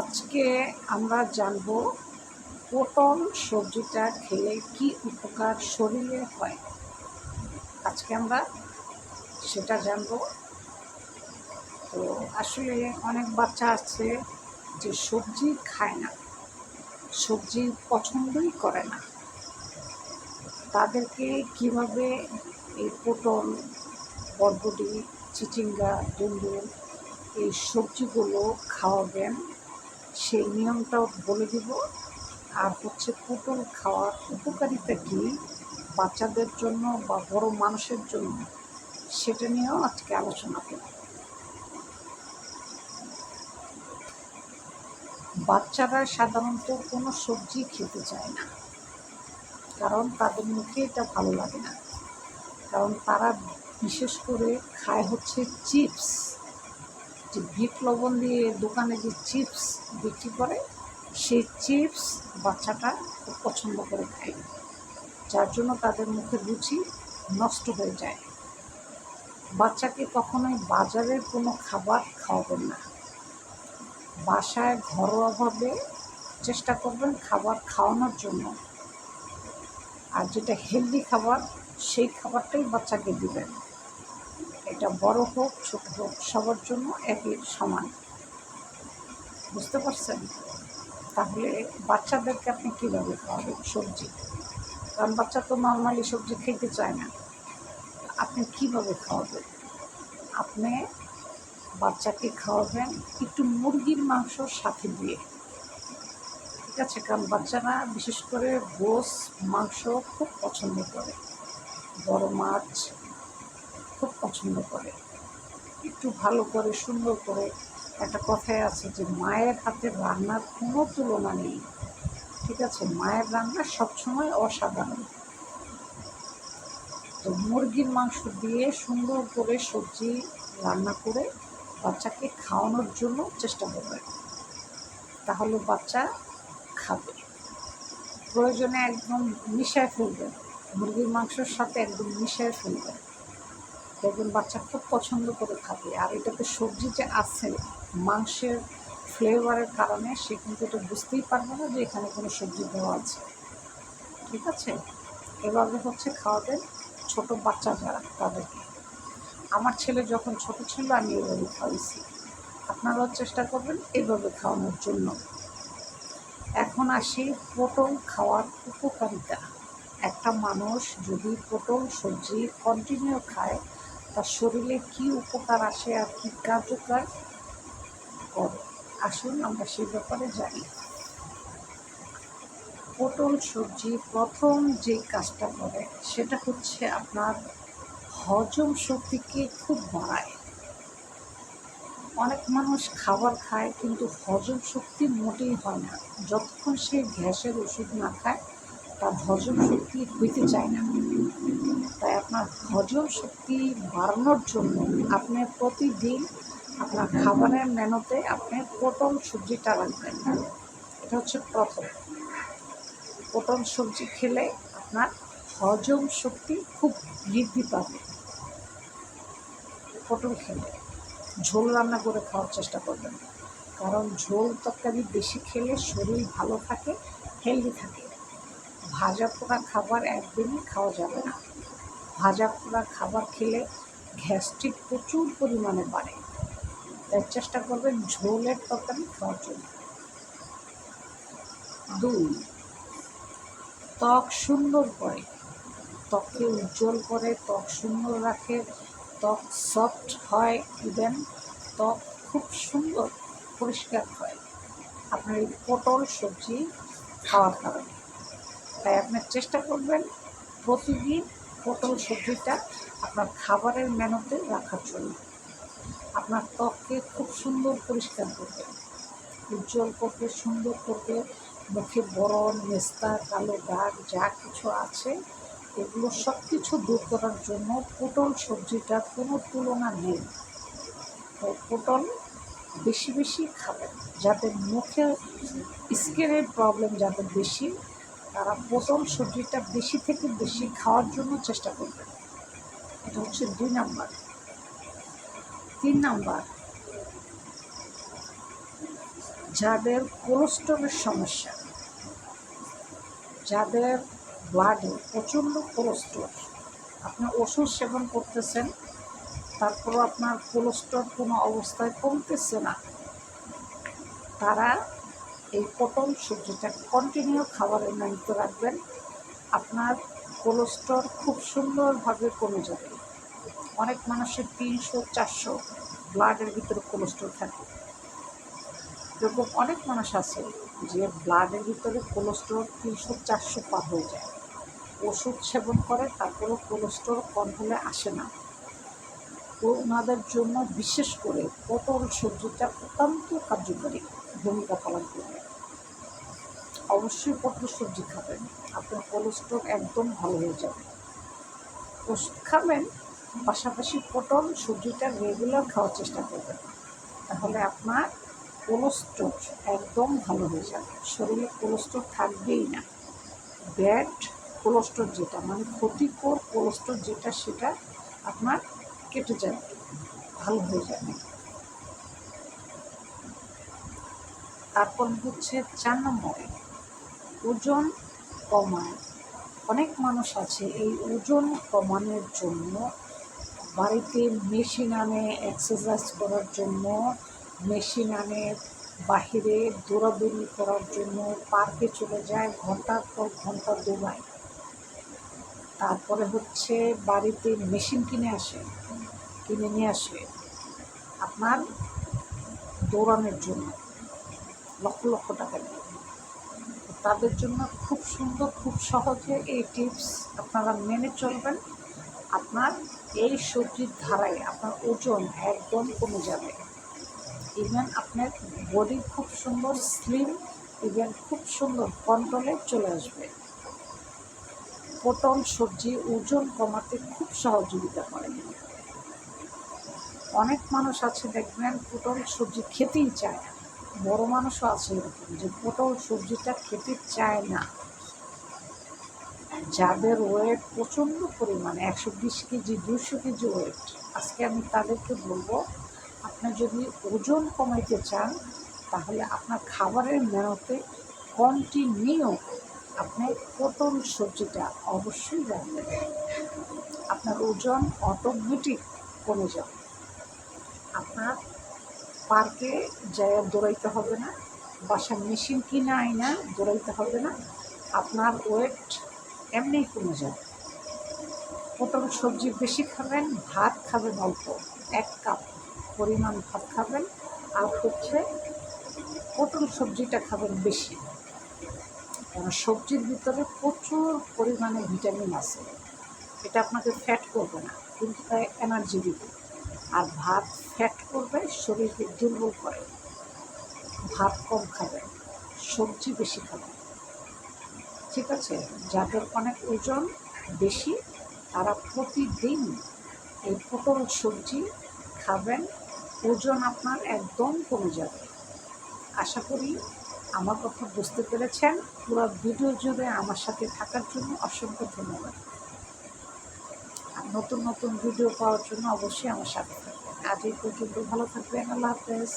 আজকে আমরা জানব পটল সবজিটা খেলে কি উপকার শরীরে হয়। আজকে আমরা সেটা জানব। তো আসলে অনেক বাচ্চা আছে যে সবজি খায় না, সবজি পছন্দই করে না। তাদেরকে কীভাবে এই পটল বরবটি, চিচিঙ্গা, ডুমডুম এই সবজিগুলো খাওয়াবেন? সেই নিয়মটাও বলে দিব। আর হচ্ছে পটল খাওয়ার উপকারিতা কী? বাচ্চাদের জন্য বা বড় মানুষের জন্য? সেটা নিয়েও আজকে আলোচনা করব। বাচ্চারা সাধারণত কোনো সবজি খেতে চায় না। কারণ তাদের মুখে এটা ভালো লাগে না। কারণ তারা বিশেষ করে খায় হচ্ছে চিপস। যে বিট লবণ দিয়ে দোকানে যে চিপস বিক্রি করে, সেই চিপস বাচ্চাটা খুব পছন্দ করে খায়। যার জন্য তাদের মুখে রুচি নষ্ট হয়ে যায়। বাচ্চাকে কখনোই বাজারের কোনো খাবার খাওয়াবেন না। বাসায় ঘরোয়াভাবে চেষ্টা করবেন খাবার খাওয়ানোর জন্য। আর যেটা হেলদি খাবার, সেই খাবারটাই বাচ্চাকে দিবেন। এটা বড় হোক, ছোট হোক, সবার জন্য একই সমান। বুঝতে পারছেন? তাহলে বাচ্চাদেরকে আপনি কীভাবে খাওয়াবেন সবজি? কারণ বাচ্চা তো নর্মালি সবজি খেতে চায় না। আপনি কীভাবে খাওয়াবেন? আপনি বাচ্চাকে খাওয়াবেন একটু মুরগির মাংস সাথে দিয়ে। ঠিক আছে? কারণ বাচ্চারা বিশেষ করে গোস, মাংস খুব পছন্দ করে। বড় মাছ পছন্দ করে। একটু ভালো করে, সুন্দর করে একটা কথায় আছে যে, মায়ের হাতে রান্নার কোনো তুলনা নেই। ঠিক আছে? মায়ের রান্না সবসময় অসাধারণ। তো মুরগির মাংস দিয়ে সুন্দর করে সবজি রান্না করে বাচ্চাকে খাওয়ানোর জন্য চেষ্টা করবেন তাহলে বাচ্চা খাবে। প্রয়োজনে একদম মিশায় ফেলবেন মুরগির মাংসের সাথে একদম মিশায় ফেলবেন দেখবেন বাচ্চা খুব পছন্দ করে খাবে। আর এটাতে সবজি যে আছে, মাংসের ফ্লেভারের কারণে সে কিন্তু এটা বুঝতেই পারবে না যে এখানে কোনো সবজি দেওয়া আছে। ঠিক আছে? এভাবে হচ্ছে খাওয়াবেন ছোট বাচ্চা যারা, তাদেরকে। আমার ছেলে যখন ছোট ছিল, আমি এভাবে খাওয়াইছি। আপনারাও চেষ্টা করবেন এভাবে খাওয়ানোর জন্য। এখন আসি পটল খাওয়ার উপকারিতা। একটা মানুষ যদি পটল সবজি কন্টিনিউ খায় তার শরীরে কি উপকার আসে আর কি কার্যকর করে, আসুন আমরা সেই ব্যাপারে জানি। পটল সবজি প্রথম যে কাজটা করে, সেটা হচ্ছে আপনার হজম শক্তিকে খুব বাড়ায়। অনেক মানুষ খাবার খায়, কিন্তু হজম শক্তি মোটেই হয় না। যতক্ষণ সে গ্যাসের ওষুধ না খায়, তার হজম শক্তি হইতে চায় না। আপনার হজম শক্তি বাড়ানোর জন্য আপনি প্রতিদিন আপনার খাবারের মেনুতে আপনি পটল সবজিটা রাখবেন। এটা হচ্ছে প্রথম। পটল সবজি খেলে আপনার হজম শক্তি খুব বৃদ্ধি পাবে। পটল খেলে ঝোল রান্না করে খাওয়ার চেষ্টা করবেন। কারণ ঝোল তরকারি বেশি খেলে শরীর ভালো থাকে হেলদি থাকে। ভাজা পোড়া খাবার একদিনই খাওয়া যাবে না। ভাজা পোড়া খাবার খেলে গ্যাস্ট্রিক প্রচুর পরিমাণে বাড়ে। তাই চেষ্টা করবেন ঝোলের তরকারি খাওয়ার জন্য। দুই, ত্বক সুন্দর করে। ত্বককে উজ্জ্বল করে, ত্বক সুন্দর রাখে, ত্বক সফট হয়, ইভেন ত্বক খুব সুন্দর পরিষ্কার হয়। আপনার এই পটল সবজি খাওয়ার কারণে। তাই আপনার চেষ্টা করবেন প্রতিদিন পটল সবজিটা আপনার খাবারের মেনুতে রাখার জন্য। আপনার ত্বককে খুব সুন্দর পরিষ্কার করবে। উজ্জ্বল করবে সুন্দর করবে। মুখে বরণ, মেস্তা, কালো দাগ যা কিছু আছে, এগুলো সব কিছু দূর করার জন্য পটল সবজিটার কোনো তুলনা নেই। পটল বেশি বেশি খাবেন। যাতে মুখে স্কিনের প্রবলেম যাতে বেশি তারা পটল সবজিটা বেশি থেকে বেশি খাওয়ার জন্য চেষ্টা করবেন এটা হচ্ছে দুই নাম্বার। তিন নাম্বার, যাদের কোলেস্ট্রলের সমস্যা, যাদের ব্লাডে প্রচণ্ড কোলেস্ট্রল, আপনি ওষুধ সেবন করতেছেন, তারপরও আপনার কোলেস্ট্রল কোনো অবস্থায় কমতেছে না, তারা এই পটল সবজিটা কন্টিনিউ খাবারের নামিত রাখবেন। আপনার কোলেস্ট্রল খুব সুন্দরভাবে কমে যাবে। অনেক মানুষের তিনশো, চারশো ব্লাডের ভিতরে কোলেস্ট্রল থাকে। এরকম অনেক মানুষ আছে যে ব্লাডের ভিতরে কোলেস্ট্রল তিনশো, চারশো পার হয়ে যায়। ওষুধ সেবন করে, তারপরেও কোলেস্ট্রল কন্ট্রোলে আসে না। ওনাদের জন্য বিশেষ করে পটল সবজিটা অত্যন্ত কার্যকরী ভূমিকা পালন করবে। অবশ্যই পটল সবজি খাবেন। আপনার কোলেস্ট্রল একদম ভালো হয়ে যাবে। ওষুধ খাবেন, পাশাপাশি পটল সবজিটা রেগুলার খাওয়ার চেষ্টা করবেন। তাহলে আপনার কোলেস্ট্রল একদম ভালো হয়ে যাবে। শরীরে কোলেস্ট্রল থাকবেই না। ব্যাড কোলেস্ট্রল যেটা মানে ক্ষতিকর কোলেস্ট্রল যেটা, সেটা আপনার কেটে যাবে ভালো হয়ে যাবে তারপর হচ্ছে চার নম্বরে, ওজন কমায়। অনেক মানুষ আছে এই ওজন কমানোর জন্য, বাড়িতে মেশিন আনে এক্সারসাইজ করার জন্য, মেশিন আনে, বাহিরে দৌড়াদৌড়ি করার জন্য, পার্কে চলে যায়, ঘণ্টার পর ঘণ্টা দৌড়ায়। তারপরে হচ্ছে বাড়িতে মেশিন কিনে আসে। কিনে নিয়ে আসে আপনার দৌড়ানোর জন্য, লক্ষ লক্ষ টাকা দিয়ে। তাদের জন্য খুব সুন্দর, খুব সহজে এই টিপস আপনারা মেনে চলবেন। আপনার এই সবজির ধারায় আপনার ওজন একদম কমে যাবে। ইভেন আপনার বডি খুব সুন্দর স্লিম ইভেন খুব সুন্দর কন্ট্রোলে চলে আসবে। পটল সবজি ওজন কমাতে খুব সহযোগিতা করে। অনেক মানুষ আছে দেখবেন পটল সবজি খেতেই চায় না। বড় মানুষও আছে এরকম যে পটল সবজিটা খেতে চায় না। যাদের ওয়েট প্রচণ্ড পরিমাণে, একশো বিশ কেজি দুশো কেজি ওয়েট আজকে আমি তাদেরকে বলব, আপনি যদি ওজন কমাইতে চান, তাহলে আপনার খাবারের মেনুতে কন্টিনিউ আপনি পটল সবজিটা অবশ্যই রাখবেন। আপনার ওজন অটোমেটিক কমে যাবে। আপনার পার্কে যায় দৌড়াইতে হবে না, বাসার মেশিন কিনে আইনা দৌড়াইতে হবে না, আপনার ওয়েট এমনিই কমে যাবে। পটল সবজি বেশি খাবেন, ভাত খাবেন অল্প, এক কাপ পরিমাণ ভাত খাবেন, আর হচ্ছে পটল সবজিটা খাবেন বেশি, কারণ সবজির ভিতরে প্রচুর পরিমাণে ভিটামিন আছে, এটা আপনাকে ফ্যাট করবে না, কিন্তু এনার্জি দিবে। আর ভাত ফ্যাট করবে, শরীরকে দুর্বল করে। ভাত কম খাবেন সবজি বেশি খাবেন ঠিক আছে? যাদের অনেক ওজন বেশি, তারা প্রতিদিন এই পটল, সবজি খাবেন। ওজন আপনার একদম কমে যাবে। আশা করি আমার কথা বুঝতে পেরেছেন। পুরো ভিডিও জুড়ে আমার সাথে থাকার জন্য অসংখ্য ধন্যবাদ। নতুন নতুন ভিডিও পাওয়ার জন্য অবশ্যই আমার সাথে থাকবেন। আজ এই পর্যন্ত ভালো থাকবেন, আল্লাহ হাফেজ।